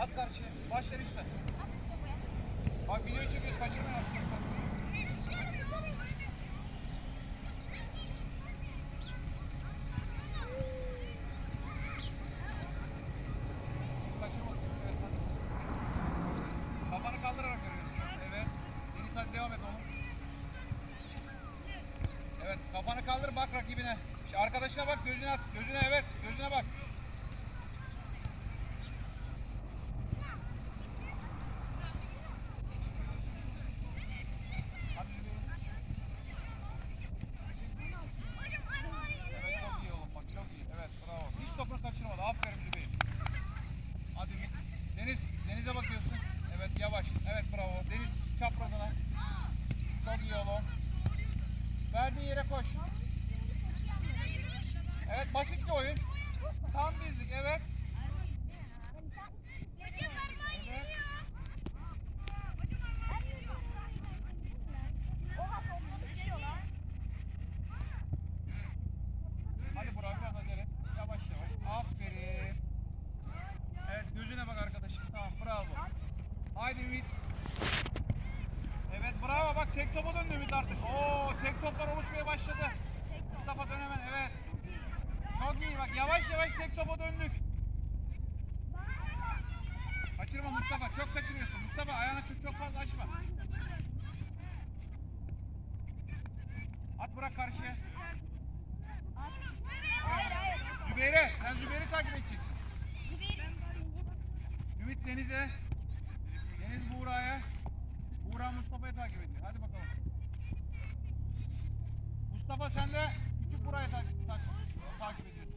At karşıya. Başlar işte. Bak video çekiyoruz kaçırmayın arkadaşlar. Kafanı kaldırarak görüyorsunuz. Evet. Deniz hadi devam et oğlum. Evet kafanı kaldır bak rakibine. İşte arkadaşına bak gözüne at. Gözüne evet. Gözüne bak. Hadi yürüyelim. Evet çok iyi oğlum bak çok iyi. Evet bravo. Hiç topunu kaçırmadı. Aferin Zübeyir. Hadi Ümit. Deniz. Deniz'e bakıyorsun. Evet yavaş. Evet bravo. Deniz çaprazına. Çok iyi oğlum. Verdiği yere koş. Evet basit bir oyun. Tam bizlik evet. Hadi bravo biraz acele. Yavaş yavaş. Aferin. Evet gözüne bak arkadaşım. Tamam bravo. Haydi Ümit. Evet bravo bak tek topa döndü Ümit artık. Oo tek toplar koşmaya başladı. Mustafa dön hemen evet. Çok iyi bak yavaş yavaş tek topa döndük. Kaçırma Mustafa çok kaçırıyorsun. Mustafa ayağına çok, çok fazla açma. At bırak karşıya. Hayır hayır. Zübeyre sen Zübeyre takip edeceksin. Ümit Deniz'e. Deniz Buğra'ya. Buğra Mustafa'ya takip ediyor. Hadi bakalım. Mustafa sen de küçük burayı tak tak takip ediyorsun.